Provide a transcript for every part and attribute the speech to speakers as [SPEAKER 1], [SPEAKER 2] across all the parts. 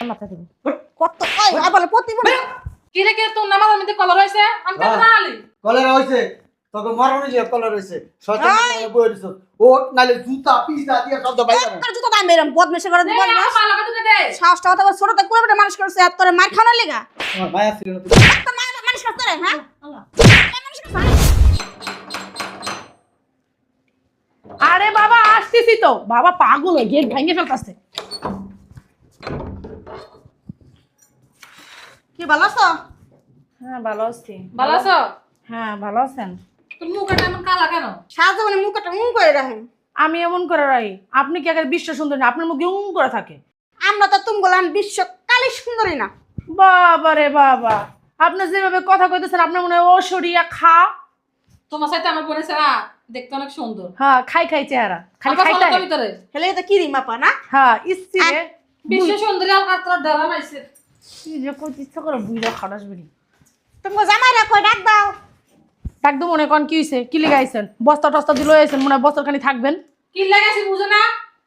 [SPEAKER 1] মাথা দিবি। কত ওই আবার প্রতিদিন
[SPEAKER 2] কি রে কি তোর নামাজ আমি কলর হয়েছে? আমি তো
[SPEAKER 3] হ্যাঁ।
[SPEAKER 2] না আলি
[SPEAKER 3] কলেরা হইছে তোকে মরণে যে কলেরা হইছে শয়তান
[SPEAKER 1] এই!
[SPEAKER 3] কলেরা ওট নালে জুতা পিসা দিয়া শব্দ বাইরে
[SPEAKER 1] আর জুতো দাম বেরম বদমেশে করে দিব না
[SPEAKER 2] ভালো করে দে
[SPEAKER 1] সাহসটা কথা বল, ছোটতে কোলে মানুষ করছে আর তোরে মার খাওয়ানোর লেগা?
[SPEAKER 3] আমার ভাই আসছিল না তুই
[SPEAKER 1] তোর মা মানুষ করছে রে হ্যাঁ?
[SPEAKER 2] আল্লাহ।
[SPEAKER 1] মানুষ করছে, হ্যাঁ?
[SPEAKER 4] আরে বাবা আসতেছি তো। বাবা পাগল হয়ে গেট ভেঙে ফেলতেছে।
[SPEAKER 1] ভালো আছো?
[SPEAKER 4] হ্যাঁ ভালো আছি।
[SPEAKER 2] ভালো আছো?
[SPEAKER 4] হ্যাঁ ভালো আছেন।
[SPEAKER 2] তোর মুখটা এমন কালা কেন?
[SPEAKER 1] সাহায্য মানে মুখটা মুখ করে রাখেন।
[SPEAKER 4] আমি এমন করে রাই আপনি কি আগে বিশ্ব সুন্দর না? আপনার মুখে উম করে থাকে।
[SPEAKER 1] আমরা তো তুমি বললাম বিশ্ব কালী সুন্দরী না।
[SPEAKER 4] বাবা রে বাবা আপনি যেভাবে কথা কইতেছেন আপনার মনে হয় ও সরিয়া খা।
[SPEAKER 2] তোমার সাথে আমার বোনের ছেড়া দেখতে অনেক সুন্দর।
[SPEAKER 4] হ্যাঁ খাই খাই চেহারা খালি
[SPEAKER 2] আবার
[SPEAKER 4] খাইতে
[SPEAKER 2] ভালো তো ভিতরে?
[SPEAKER 1] হেলে তো কি রিমা পা না?
[SPEAKER 4] হ্যাঁ ইচ্ছি
[SPEAKER 2] বিশ্ব সুন্দরী আলকা তোর ডরা মাইছে।
[SPEAKER 4] কি যে কই ইচ্ছা করে বুইরা খাটাস বিড়ি
[SPEAKER 1] ডাক দাও।
[SPEAKER 4] মনে কন কি হইছে? কি লিগাইছেন? বস্তা টস্তা আইছেন মনে হয় বস্তার খানি থাকবেন।
[SPEAKER 2] কি লাগাইছি বুঝো না?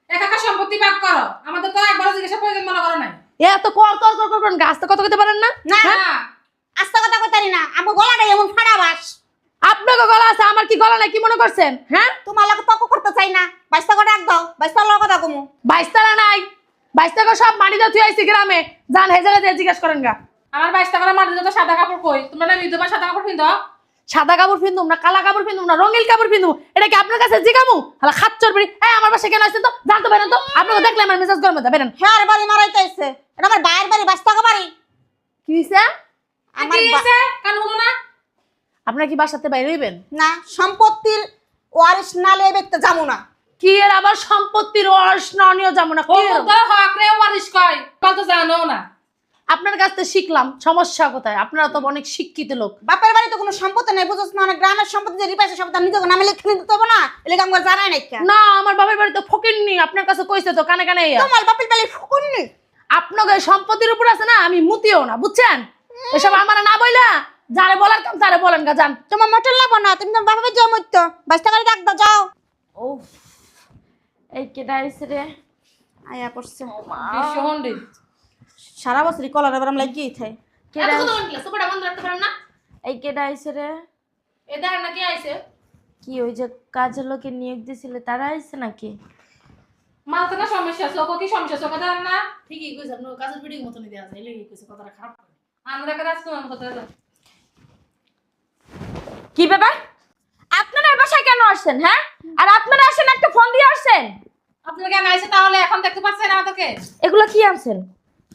[SPEAKER 2] একাকা সম্পত্তি ভাগ করো। আমাদের তো একবার জিজ্ঞাসা প্রয়োজন মনে করো নাই।
[SPEAKER 4] এত কর কর কর কর গাছ তো কথা কইতে পারেন না?
[SPEAKER 1] না
[SPEAKER 2] হ্যাঁ?
[SPEAKER 1] আস্তে কথা কইতারি না। আমার গলাটা এমন ফাড়া বাস।
[SPEAKER 4] আপনাকে গলা আছে আমার কি গলা নাই কি মনে করছেন? হ্যাঁ?
[SPEAKER 1] তোমার লাগে তক করতে চাই না। বাইশটা করে ডাক দাও বাইশটা লগ কথা কমু।
[SPEAKER 4] বাইশতলা নাই। বাইশতলা সব মাটি দিয়ে থুই আইছি গ্রামে। যান হে জায়গা দিয়ে জিজ্ঞাসা করেন গা।
[SPEAKER 2] আমার বাইশ টাকার মাটির যত সাদা কাপড় কই? তোমরা না বিধবা সাদা কাপড় পিন্ধো?
[SPEAKER 4] সাদা কাপড় পিন্দুম না কালা কাপড় পিন্দুম না রঙিন কাপড় পিন্দুম এটা কি আপনার কাছে জিগামু? হালা খাচ্চর বেরি এই আমার বাসা কেন আসছেন তো? জানতো বেরেন তো? আপনাকে দেখলে আমার মেজাজ গরম হয়ে বেরেন।
[SPEAKER 1] হ্যাঁ আর বাড়ি মারাইতে আইছে। এটা আমার বাইরের বাড়ি বাইশ টাকা বাড়ি।
[SPEAKER 4] কি হইছে?
[SPEAKER 1] আমার
[SPEAKER 2] হয়েছে কান হলো না?
[SPEAKER 4] আপনার কি বাসাতে বাইরে হইবেন?
[SPEAKER 1] না সম্পত্তির ওয়ারিশ না লয়ে ব্যক্তি যাব না।
[SPEAKER 4] কি এর আবার সম্পত্তির
[SPEAKER 2] হক রে ওয়ারিশ কয়। কত জানো না।
[SPEAKER 4] আপনার কাছ থেকে শিখলাম সমস্যা কোথায়? আপনারা তো অনেক শিক্ষিত লোক।
[SPEAKER 1] বাপের বাড়ি তো কোনো সম্পত্তি নেই বুঝছ না অনেক গ্রামের সম্পত্তি যে রিপাইছে সম্পত্তি নামে লিখে নিতে হবে না। এলাকা আমার জানাই নাই
[SPEAKER 4] না আমার বাবার বাড়ি তো ফকিরনি আপনার কাছে কইছে তো কানে কানে ইয়া।
[SPEAKER 1] তোমার বাপের বাড়ি ফুকুন নি
[SPEAKER 4] আপনাকে সম্পত্তির উপর আছে না আমি মুতিও না বুঝছেন? এসব আমার না বইলা যারে বলার কাম তারে বলেন গা জান
[SPEAKER 1] তোমার মোটর লাগবো না তুমি তোমার বাপের তো বাইশ টাকা ডাক দাও যাও
[SPEAKER 4] ও এই কেডা আইছে রে?
[SPEAKER 1] আয়া পড়ছে। সারা বছরই কলার এবার আমরা গিয়ে থাই?
[SPEAKER 4] কেডা
[SPEAKER 2] এত কথা বললে সুপারটা বন্ধ রাখতে পারেন না?
[SPEAKER 4] এই কেডা আইছে রে?
[SPEAKER 2] এ দেখেন নাকি আইছে।
[SPEAKER 4] কি ওই যে কাজের লোকে নিয়োগ দিছিলে তারা আইছে নাকি?
[SPEAKER 2] মাথা না সমস্যা আছে। কি সমস্যা আছে? ওকে না।
[SPEAKER 4] ঠিকই কইছে আপনার কাজের ভিডিও মতনই দেয়া যায় লেগে কইছে কথাটা খারাপ
[SPEAKER 2] আমরা কাছে আসতো আমার কথা
[SPEAKER 4] কি ব্যাপার? আপনারা বাসায় কেন আসছেন হ্যাঁ? আর আপনারা আসেন একটা ফোন দিয়ে আসছেন?
[SPEAKER 2] আপনার কেন আইছে তাহলে এখন দেখতে পাচ্ছেন আমাদেরকে?
[SPEAKER 4] এগুলো কি আনছেন?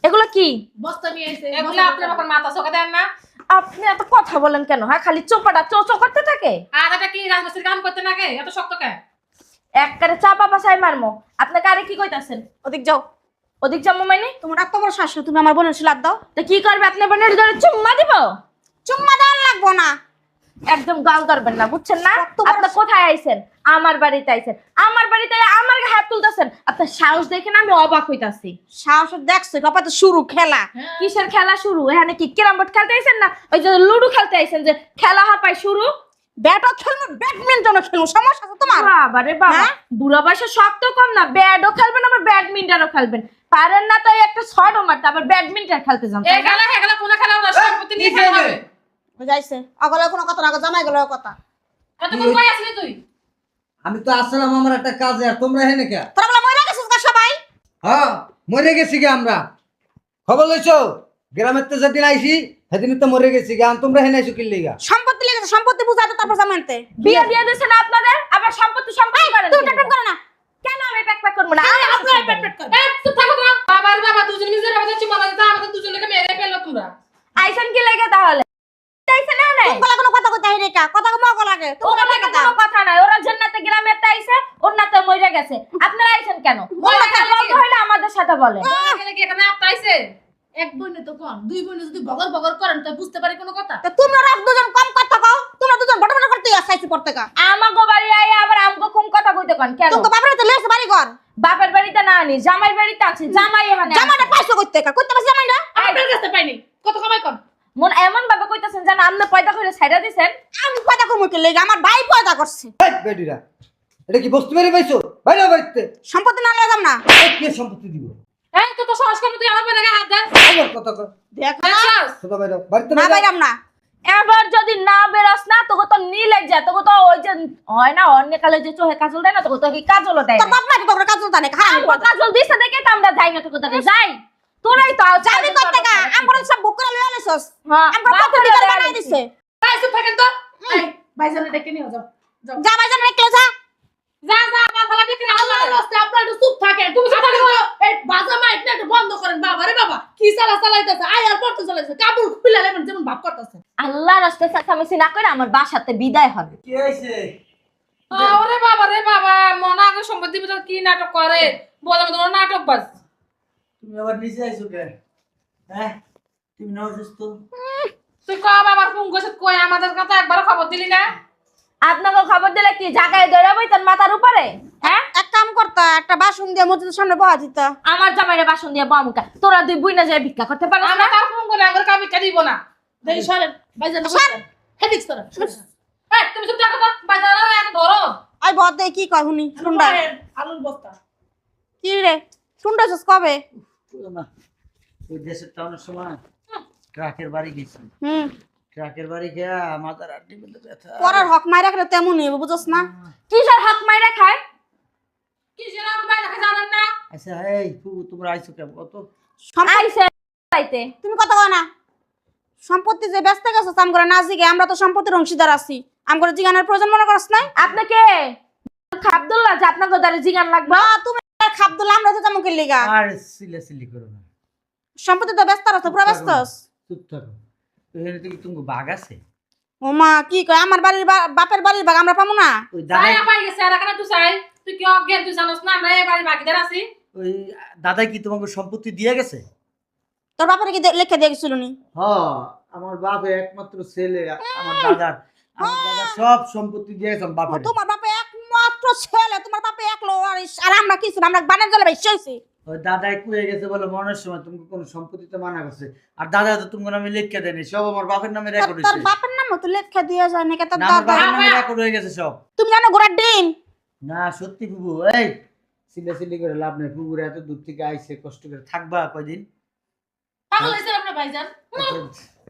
[SPEAKER 4] এগুলো কি?
[SPEAKER 2] বস্তা নিয়ে আইছে এগুলো আপনার এখন মাথা চোখে দেন না।
[SPEAKER 4] আপনি এত কথা বলেন কেন? হ্যাঁ খালি চোপাটা চো চো করতে থাকে?
[SPEAKER 2] আর এটা কি রাজমিস্ত্রির কাম করতে নাকি? এত শক্ত কে
[SPEAKER 4] একবারে চাপা পাশায় মারমো। আপনাকে আরে কি কইতাছেন?
[SPEAKER 1] ওদিক যাও।
[SPEAKER 4] ওদিক যাব মানে
[SPEAKER 1] তোমার এত বড় শাশুড়ি তুমি আমার বোনের সিলাদ দাও।
[SPEAKER 4] তো কি করবে? আপনি বোনের ধরে চুম্মা দিব?
[SPEAKER 1] চুম্মা দেওয়ার লাগবো না।
[SPEAKER 4] একদম গাল করবেন না বুঝছেন না? আপনি কোথায় আইছেন? আমার বাড়িতে আইছেন আমার বাড়িতে আমার হাত তুলতেছেন। আপনার সাহস দেখে না আমি অবাক হইতাছি।
[SPEAKER 1] সাহস দেখছ কপা তো শুরু খেলা।
[SPEAKER 4] কিসের খেলা শুরু? এখানে কি ক্যারাম বোর্ড খেলতে আইছেন না? ওই যে লুডো খেলতে আইছেন যে খেলা হাপায় শুরু?
[SPEAKER 1] ব্যাটও খেলব ব্যাডমিন্টনও খেলব সমস্যা আছে তোমার?
[SPEAKER 4] বাবা রে বাবা।
[SPEAKER 1] হ্যাঁ?
[SPEAKER 4] বুড়া বয়সে শক্ত কম না ব্যাটও খেলবেন আবার ব্যাডমিন্টনও খেলবেন। পারেন না তো এই একটা মারতে আবার ব্যাডমিন্টন খেলতে যান
[SPEAKER 2] এই খেলা এই খেলা কোন খেলা ওরা সম্পত্তি নিয়ে খেলা হবে।
[SPEAKER 1] যাইছে অগলে কোনো কথা না জামাই গেল কথা।
[SPEAKER 2] এতক্ষণ কই আসলি তুই?
[SPEAKER 3] আমি তো আসলাম আমার একটা কাজে আর তোমরা হেনে কে?
[SPEAKER 1] তোরা বলে মরে গেছিস গা সবাই।
[SPEAKER 3] হ্যাঁ মরে গেছি গে আমরা। খবর লইছো? গ্রামের তো যেদিন আইছি সেদিন তো মরে গেছি গে আর তোমরা হেনে আইছো কিল্লি গা
[SPEAKER 1] সম্পত্তি লেগেছে সম্পত্তি বুঝাতে তারপর জামানতে
[SPEAKER 4] বিয়ে দিয়ে দিয়েছেন আপনাদের? আবার সম্পত্তি সম্পত্তি করেন কেন?
[SPEAKER 1] টাকা করো না।
[SPEAKER 4] কেন আমি প্যাক প্যাক করব না? আমি আপনার প্যাক প্যাক করব
[SPEAKER 2] এই চুপ থাকো তো বাবার বাবা দুজন মিলে বাবা চুপ মারা দিতা আমাদের দুজনকে মেরে ফেলল তোমরা।
[SPEAKER 4] আইসেন কি লাগে তাহলে? আইসেন না
[SPEAKER 1] তুমি কোনো কথা কইতে কা? কথা মগ লাগে। তুমি
[SPEAKER 4] ওরা
[SPEAKER 1] কথা
[SPEAKER 4] লাগে কোনো কথা নাই ওরা জান্নাতে গ্রামে একটা আইছে ওর নাতে মইরা গেছে আপনারা আইছেন কেন? আমাদের সাথে বলেন
[SPEAKER 2] এখানে কি এখানে আপতাইছে
[SPEAKER 5] এক বইনে তো কন দুই বইনে যদি বগর বগর করেন তো বুঝতে পারি কোনো কথা।
[SPEAKER 1] তো তোমরা রাত দুজন কম কথা কও তোমরা দুজন বড় বড় করতে আসাইছি পড়তে কা
[SPEAKER 4] আমাগো বাড়ি আই আবার আমগো খুম কথা কইতে কোন
[SPEAKER 1] বাপরে তো লেস বাড়ি ঘর
[SPEAKER 4] বাপের বাড়িতে না আনি জামাই বাড়িতে আছে জামাই এখানে
[SPEAKER 1] পাইছো কইতে কা কইতে পারছি জামাইটা?
[SPEAKER 5] আপনার কাছে পাইনি কত কামাই কর
[SPEAKER 4] মন এমন ভাবে কইতাছেন জান আপনি পয়দা করে ছাইড়া দিছেন।
[SPEAKER 1] আমি পয়দা করব কি লেগে? আমার ভাই পয়দা করছে।
[SPEAKER 3] এই বেডিরা এটা কি বস্তু বেরিয়ে পাইছো? বাইরে বাড়িতে?
[SPEAKER 1] সম্পত্তি না লয়ে যাম না।
[SPEAKER 3] কে সম্পত্তি দিব?
[SPEAKER 2] এই তো তো সাহস করবি তুই আমার বোনের হাত দেন
[SPEAKER 3] খবর কথা কর
[SPEAKER 1] দেখো না?
[SPEAKER 3] কথা বাইরো বাড়িতে
[SPEAKER 1] না
[SPEAKER 3] বাইরো।
[SPEAKER 1] বাইরাম না।
[SPEAKER 4] এবার যদি না বেরোস না তোকে তো নীলে যায়। তোকে তো ওই যে হয় না অন্য কালে যে চোখে কাজল দেয় না তোকে তো কি কাজলও দেয়
[SPEAKER 1] তোর বাপ মা তো কাজল তানে খা
[SPEAKER 4] কাজল দিছে দেখে তো আমরা যাই না তোকে তাতে যাই। তোরাই তো
[SPEAKER 1] যাবি কত টাকা আমরা সব বুক করে লয়ে
[SPEAKER 4] হ্যাঁ।
[SPEAKER 1] আমরা কত টাকা বানাই দিছে।
[SPEAKER 2] এই, চুপ থাকেন তো? এই, ভাইজানে ডেকে নিয়ে যাও। যাও।
[SPEAKER 1] যা ভাই জান রেখলে যা।
[SPEAKER 2] যা যা আমার বিক্রি
[SPEAKER 5] আল্লাহর রাস্তে আপনারা একটু চুপ থাকেন। তুমি চুপ থাকেন এই বাজা মাইক না একটু বন্ধ করেন বাবা রে বাবা। কি চালা চালাইতেছে? আই পড়তে চালাইছে কাপড় খুলে লেবেন যেমন ভাব করতেছে।
[SPEAKER 4] আল্লাহ রাস্তে চেঁচামেচি না করে আমার বাসাতে বিদায় হবে।
[SPEAKER 3] কি হয়েছে?
[SPEAKER 2] ওরে বাবা রে বাবা মনে আগে সম্পত্তি ভিতর কি নাটক করে? বলে তোমার নাটক বাজ।
[SPEAKER 3] তুমি আবার নিচে আইছো কে? হ্যাঁ? তুমি না অসুস্থ?
[SPEAKER 2] তুই কব আবার ফোন কই? আমাদের কথা একবার খবর দিলি না?
[SPEAKER 4] আপনাকে খবর দিলে কি জায়গায় দৌড়াবই তোর মাথার উপরে? হ্যাঁ?
[SPEAKER 1] এক কাম করতা একটা বাসন দিয়ে মসজিদের সামনে বহা দিতা।
[SPEAKER 4] আমার জামাইরে বাসন দিয়ে বমকা তোরা দুই বুই না যায় ভিক্ষা করতে পারো
[SPEAKER 2] আমরা তার ফোন করে আঙ্গুর কাবি দিব না।
[SPEAKER 5] দেই সরেন ভাইজান
[SPEAKER 1] সর।
[SPEAKER 5] হেদিক সরেন
[SPEAKER 2] এই তুমি চুপ থাকো তো বাজারে এক ধরো।
[SPEAKER 1] আই বদ দে কি কয় হুনি শুনডা
[SPEAKER 5] আলুর বস্তা।
[SPEAKER 1] কি রে শুনডাছস কবে?
[SPEAKER 3] না। ওই দেশের টাউনের সময় ট্রাকের বাড়ি গেছি।
[SPEAKER 1] হুম।
[SPEAKER 3] ট্রাকের বাড়ি গিয়া মাথার আড্ডি মধ্যে ব্যথা।
[SPEAKER 1] পরের হক মাই রাখলে তেমনই হবে বুঝছস না?
[SPEAKER 4] কিসের হাত মাইরা খায়?
[SPEAKER 2] কি যেন বাইরে দেখা জানেন না?
[SPEAKER 3] আচ্ছা এই তোমরা আইছো কেমন? কত?
[SPEAKER 1] সম্পত্তি
[SPEAKER 4] আইসে
[SPEAKER 1] তুমি কথা কয় না। সম্পত্তি যে ব্যস্ত আম করে না জিগে আমরা তো সম্পত্তির অংশীদার আছি। আম করে জিগানের প্রয়োজন মনে করছ না
[SPEAKER 4] আপনাকে আব্দুল্লাহ যে আপনাকে জিগান লাগবে।
[SPEAKER 1] তুমি খাবদুল আমরা তো তেমন লিগা।
[SPEAKER 3] আর সিলে সিলি করো না।
[SPEAKER 1] সম্পত্তি তো ব্যস্ত আছো পুরো ব্যস্ত
[SPEAKER 3] চুপ থাকো। এখানে তুমি বাঘ আছে?
[SPEAKER 1] ও মা কি কয়? আমার বাড়ির বাপের বাড়ির বাগ আমরা পাবো না?
[SPEAKER 3] ওই দাদাই
[SPEAKER 2] পাই গেছে আর এখানে তুই চাই তুই কি অজ্ঞান? তুই জানোস না আমরা এই বাড়ি বাকিদের আছি।
[SPEAKER 3] ওই দাদাই কি তোমাকে সম্পত্তি দিয়ে গেছে?
[SPEAKER 1] তোর বাপের কি লিখে দিয়ে গেছিল নি?
[SPEAKER 3] হ আমার বাপের একমাত্র ছেলে আমার দাদার আমার দাদা সব সম্পত্তি দিয়ে গেছে আমার
[SPEAKER 1] ও,
[SPEAKER 3] বাপের।
[SPEAKER 1] তোমার বাপে ছেলে তোমার বাপে এক লো আর আর আমরা কিছু না, আমরা বানের জলে
[SPEAKER 3] ওই দাদাই কুয়ে গেছে বলে মনের সময় তুমি কোন সম্পত্তিতে মানা করছে। আর দাদা তো তোমার নামে লিখে দেয়নি সব আমার বাপের নামে রেকর্ড
[SPEAKER 1] তোর
[SPEAKER 3] হয়েছে
[SPEAKER 1] বাপের নাম তো লেখা দিয়ে যায় নাকি? তোর
[SPEAKER 3] না আমার
[SPEAKER 1] দাদা
[SPEAKER 3] বাপের নামে। রেকর্ড হয়ে গেছে সব।
[SPEAKER 1] তুমি জানো ঘোড়ার ডিম?
[SPEAKER 3] না সত্যি ফুবু এই সিলে সিলি করে লাভ নেই। ফুবুর এত দূর থেকে আইছে কষ্ট করে থাকবা কয়দিন?
[SPEAKER 5] পাগল হয়েছেন আপনার ভাইজান?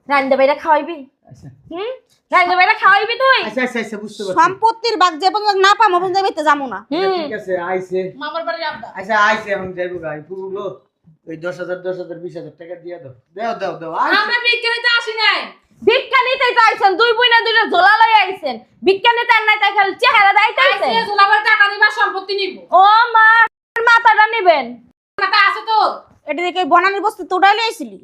[SPEAKER 4] রান্দে বাইরে খাওয়াইবি?
[SPEAKER 3] আচ্ছা।
[SPEAKER 4] হুম? রান্দে বাইরে খাওয়াইবি তুই?
[SPEAKER 3] আচ্ছা আচ্ছা আচ্ছা বুঝতে পারছি।
[SPEAKER 1] সম্পত্তির বাগ যে পর্যন্ত না পাবো পর্যন্ত বেতে যাব না।
[SPEAKER 3] আচ্ছা, ঠিক আছে আইছে।
[SPEAKER 5] মামার বাড়ির আব্বা।
[SPEAKER 3] আচ্ছা আইছে এখন যাইবো গাই ফুবু ওই দশ হাজার দশ হাজার বিশ হাজার টাকা দিয়ে দাও। দাও দাও দাও আইছে।
[SPEAKER 2] আমরা বিজ্ঞানীতে আসি নাই।
[SPEAKER 4] ভিক্ষা নিতে চাইছেন দুই দুইটা ঝোলা লই আইছেন। ভিক্ষা নিতে আর নাই তাই খালি চেহারা
[SPEAKER 2] টাকা নিবা সম্পত্তি নিব।
[SPEAKER 4] ও মা মাথাটা নিবেন।
[SPEAKER 2] টাকা আছে তো
[SPEAKER 1] এটা দেখে বনানির বস্তু তো উঠাইলে আইছিলি?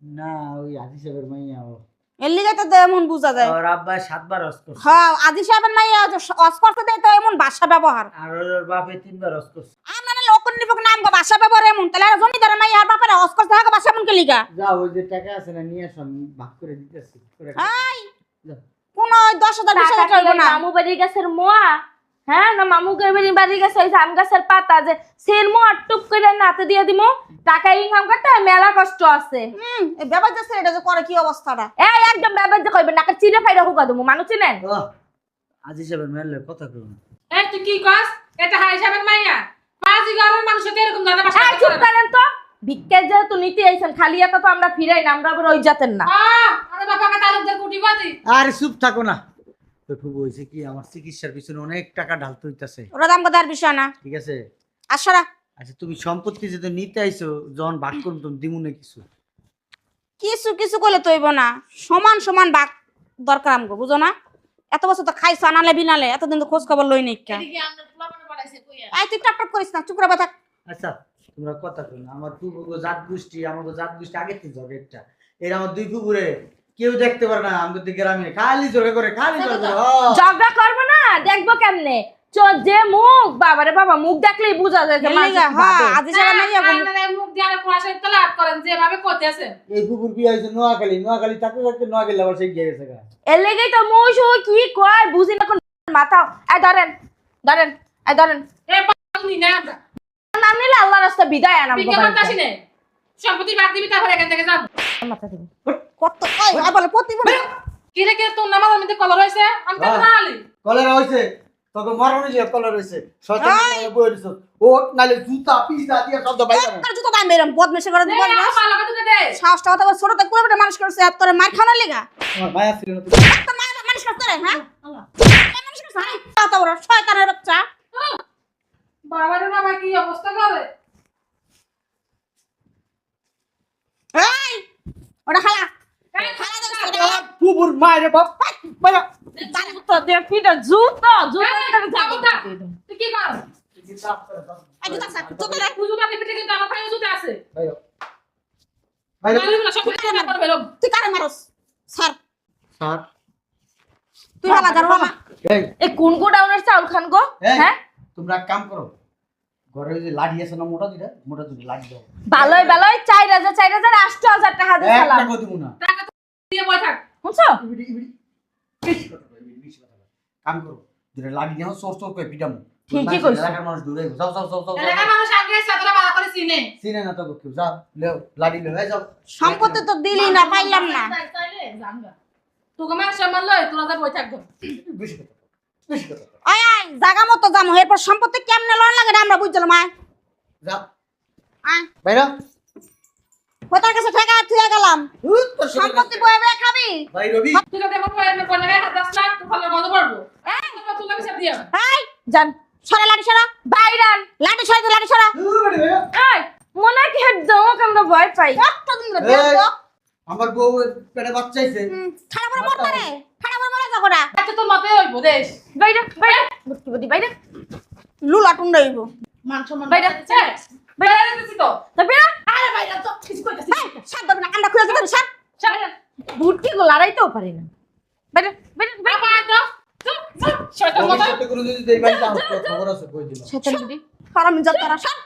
[SPEAKER 3] না ওই আদি সাহেবের মাইয়া ও।
[SPEAKER 1] এর লিগে তো এমন বুঝা যায়।
[SPEAKER 3] ওর আব্বা সাতবার অস করছে।
[SPEAKER 1] হ্যাঁ আদি সাহেবের মাইয়া অস্পর্শ দেয় তো এমন ভাষা ব্যবহার।
[SPEAKER 3] আর ওর বাপে তিনবার অস করছে।
[SPEAKER 1] আমরা না লোক নিবক নাম গো ভাষা ব্যবহার এমন। তাহলে আর জমিদার মাইয়া আর বাপের অস্পর্শ থাকে ভাষা এমন কে লিগা?
[SPEAKER 3] যা ওই যে টাকা আছে না নিয়ে আসুন ভাগ করে দিতেছি করে
[SPEAKER 1] আই কোন ওই দশ হাজার বিশ
[SPEAKER 4] টাকা
[SPEAKER 1] হাজার টাকা না।
[SPEAKER 4] মামু বাড়ির গাছের মোয়া। হ্যাঁ না মামু বাড়ির গাছে ওই জাম গাছের পাতা যে সের মোয়া টুপ করে নাতে দিয়ে দিমু। টাকা ইনকাম করতে মেলা কষ্ট আছে।
[SPEAKER 1] হুম এই ব্যাপার যাচ্ছে এটা যে করে কি অবস্থাটা?
[SPEAKER 4] এই একদম ব্যাপার যে কইবেন চিড়ে ফাইরা হুকা দেবো মানুষ চিনেন?
[SPEAKER 3] ও আজি সাহেবের মেলে কথা কইব
[SPEAKER 2] এই তুই কি কস? এটা হাই হিসাবের মাইয়া? পাঁচি ঘরের মানুষের তো এরকম দাদা বাসা
[SPEAKER 4] এই চুপ করেন তো। নিতে আইছেন খালি এত তো আমরা ফিরাই না আমরা আবার ওই জাতের না।
[SPEAKER 2] আরে বাবাকে তালুকদার কুটি বাতি
[SPEAKER 3] আরে চুপ থাকো না। তো ফুবু কি আমার চিকিৎসার পিছনে অনেক টাকা ঢালতে হইতাছে।
[SPEAKER 1] ওরা দাম কথার বিষয় না।
[SPEAKER 3] ঠিক আছে?
[SPEAKER 1] আসারা
[SPEAKER 3] আচ্ছা তুমি সম্পত্তি যদি নিতে আইছো যখন ভাগ করুন তুমি দিমু কিছু?
[SPEAKER 1] কিছু কিছু করলে তৈব না। সমান সমান বাক দরকার আমগো বুঝো না? এত বছর তো খাইছো আনালে বিনালে এতদিন তো খোঁজ খবর লই তুই টপ টপ করিস না করে
[SPEAKER 3] আচ্ছা তোমরা কথা কই আমার জাত গোষ্ঠী আমার জাত গোষ্ঠী আগে থেকে ঝগড়া এর আমার দুই ফুবুরে কেউ দেখতে পারে না আমাদের দিকে গ্রামে খালি জোরে করে খালি।
[SPEAKER 4] ঝগড়া করব না দেখব কেমনে? চ- যে মুখ বাবারে বাবা মুখ দেখলেই বোঝা যায়
[SPEAKER 1] হ্যাঁ
[SPEAKER 4] ভাবে।
[SPEAKER 1] আদি সাহেব মাইয়া গো
[SPEAKER 2] আপনারা মুখ দিয়ে আর কুয়াশায় তলে করেন যেভাবে করতেছে
[SPEAKER 3] এই ফুবুর বিয়ে হয়েছে? নোয়াখালী নোয়াখালী থাকতে থাকতে নোয়াখালী আবার সেই গিয়ে গেছে
[SPEAKER 4] এর লেগেই তো মুই শুই কি কয় বুঝি না কোন মাথা। এই ধরেন ধরেন ধরেন।
[SPEAKER 2] এই পাগলি না
[SPEAKER 4] নাম নিলে আল্লাহ রাস্তা বিদায় আনাম
[SPEAKER 2] সম্পত্তি বাদ দিবি তারপর এখান থেকে যাব।
[SPEAKER 4] মাথা দিবি।
[SPEAKER 1] কত আই বলে।
[SPEAKER 2] কি রে কি তোর নামাজ আমি কলর হয়েছে? আমি তো
[SPEAKER 3] হ্যাঁ।
[SPEAKER 2] না আলি
[SPEAKER 3] কলেরা হয়েছে। তোকে মরণে যে কলার রয়েছে শয়তান
[SPEAKER 1] এই!
[SPEAKER 3] বই ও নালে জুতা পিজা দিয়ে শব্দ বাইরে
[SPEAKER 1] তার জুতো দাম বেরম বদমেশে করে দিব
[SPEAKER 2] আমার ভালো করে দে।
[SPEAKER 1] সাহসটা কথা ছোট পুরো মানুষ করছে আর তোরে মার খাওয়ানোর লেগা?
[SPEAKER 3] আমার মায়া ছিল না
[SPEAKER 1] মায়ের মানুষ করতে রে হ্যাঁ? এই মানুষ করছে হাই কত বড় শয়তানের বাচ্চা।
[SPEAKER 2] বাবা রে বাবা কি অবস্থা করে?
[SPEAKER 1] এই ওটা খালা। সেটা
[SPEAKER 3] মায়ের বাপ বাইরে
[SPEAKER 1] জানি দে ফিটা জুতো জুতো
[SPEAKER 2] এই, যাব না। তুই কি কর
[SPEAKER 1] এই জুতো স্যার জুতো রে
[SPEAKER 2] তুই জুতা কিন্তু আমার পায়ে জুতা আছে
[SPEAKER 3] বাইরে বাইরে
[SPEAKER 2] মারবি না, সব কিছু ঠিক করে বেরোব।
[SPEAKER 1] তুই কারে মারস স্যার
[SPEAKER 3] স্যার
[SPEAKER 1] তুই হালা জানো না
[SPEAKER 3] এই
[SPEAKER 4] এই কোন গোডাউনের চাউল খান গো? হ্যাঁ?
[SPEAKER 3] তোমরা এক কাম করো। ঘরে ওই যে লাঠি আছে না মোটা দুটা মোটা দুটো লাঠি দাও।
[SPEAKER 4] ভালোই ভালোই হাজার চার হাজার আষ্ট হাজার টাকা দিয়ে
[SPEAKER 3] এক
[SPEAKER 4] চালাম
[SPEAKER 3] টাকা দিব না।
[SPEAKER 2] টাকা তো দিয়ে বই থাক।
[SPEAKER 4] বুঝছ
[SPEAKER 3] ইবিডি ইবিডি বেশি কথা বলো, ইবিডি বেশি কথা বলো। কাম করো দুটো লাঠি নিয়ে সোর সোর করে পিটামু
[SPEAKER 4] ঠিকই কইছো।
[SPEAKER 3] এলাকার মানুষ দূরে যাও যাও যাও যাও যাও।
[SPEAKER 2] এলাকার মানুষ আগে সাদরা ভালো করে চিনে।
[SPEAKER 3] চিনে না তো কেউ যাও লেও লাঠি লেও এই যাও
[SPEAKER 1] সম্পত্তি তো দিলি না পাইলাম না
[SPEAKER 5] চাইলে জানগা
[SPEAKER 2] তোকে মান সম্মান লয়, তোরা যা বই থাকব।
[SPEAKER 3] বেশি কথা বেশি কথা
[SPEAKER 1] আয় আয় জাগা মতো এরপর সম্পত্তি কেমনে লন লাগে আমরা বুঝলাম আয়
[SPEAKER 3] যাও
[SPEAKER 1] আয়
[SPEAKER 3] বাইরে
[SPEAKER 1] কোথার কাছে ঠেকা থুয়ে গেলাম? সম্পত্তি বয়ে বয়ে খাবি?
[SPEAKER 3] ভাই রবি।
[SPEAKER 2] তুই যদি আমার পায়ে কোন জায়গায় হাত দাস না, তোর ভালো মজা পড়ব। এই, তোরা তুলে বিচার দিয়া।
[SPEAKER 1] এই যান সরা লাঠি সরা।
[SPEAKER 4] বাইরান
[SPEAKER 1] লাঠি সরা দে সরা।
[SPEAKER 4] এই মনে কি হেড জমক আমরা ভয় পাই।
[SPEAKER 1] কত দিন ধরে দেখো
[SPEAKER 3] আমার বউ পেটে বাচ্চা আইছে
[SPEAKER 1] ঠাড়া পরে মরতে রে। ঠাড়া পরে মরে যাব না
[SPEAKER 2] আচ্ছা, তোর মতে হইবো, দেশ।
[SPEAKER 4] বাইরে বাইরে। বুঝতে বুঝি বাইরে।
[SPEAKER 1] লুলা টুন্ডা হইব।
[SPEAKER 5] মান সম্মান
[SPEAKER 4] বাইরে।
[SPEAKER 2] হ্যাঁ, বাইরে দিছি তো।
[SPEAKER 4] তো বেরা
[SPEAKER 5] আরে বাইরে তো কিছু কইতাছি
[SPEAKER 1] সাত দেবে না কান্ডা খুলে দিতে সাত।
[SPEAKER 4] বুটকি গো লড়াইতেও পারি না। বাইরে বাইরে
[SPEAKER 2] আয় তো। চুপ, চুপ, শয়তান মতো।
[SPEAKER 3] ভবিষ্যতে যদি দেই ভাই তো খবর আছে কই দিলাম
[SPEAKER 4] শয়তান বুড়ি
[SPEAKER 1] হারাম তারা। সাত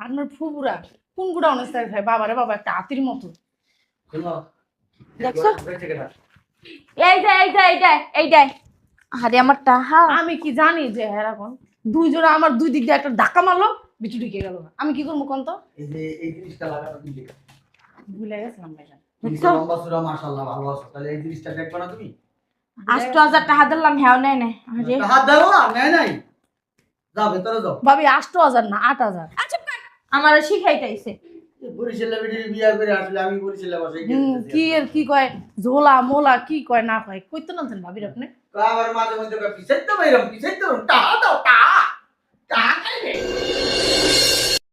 [SPEAKER 5] আপনার ফুপুরা কোন গোডাউনের চাই খায় বাবারে বাবা একটা হাতির মতো।
[SPEAKER 1] দেখছ?
[SPEAKER 4] এই যে এই যে এই যে এই যে। আরে আমার টাহা
[SPEAKER 5] আমি কি জানি যে হ্যাঁ এখন দুইজনে আমার দুই দিক দিয়ে একটা ধাক্কা মারলো বিচু ঢুকে গেল। আমি কি করব কোন তো?
[SPEAKER 3] এই যে এই জিনিসটা লাগানো দিলে
[SPEAKER 5] ভুলে গেছিলাম ভাইজান।
[SPEAKER 3] লম্বা চূড়া মাশাআল্লাহ ভালো আছো। তাহলে এই জিনিসটা দেখবা না তুমি?
[SPEAKER 4] আষ্ট হাজার টাকা দিলাম হ্যাঁ নেই নেই। আরে
[SPEAKER 3] হাত দাও না নাই নাই? যাও ভেতরে যাও।
[SPEAKER 5] ভাবি আষ্ট হাজার না আট হাজার।
[SPEAKER 4] আচ্ছা আমার শিখাইতাইছে।
[SPEAKER 3] বরিশালে বিয়া করে আসলে আমি
[SPEAKER 5] কি কি কয়? ঝোলা মোলা কি কয় না কয়? কইতো না ভাবির আপনি?
[SPEAKER 3] আবার মাঝে মধ্যে পিছাইতে বাইরম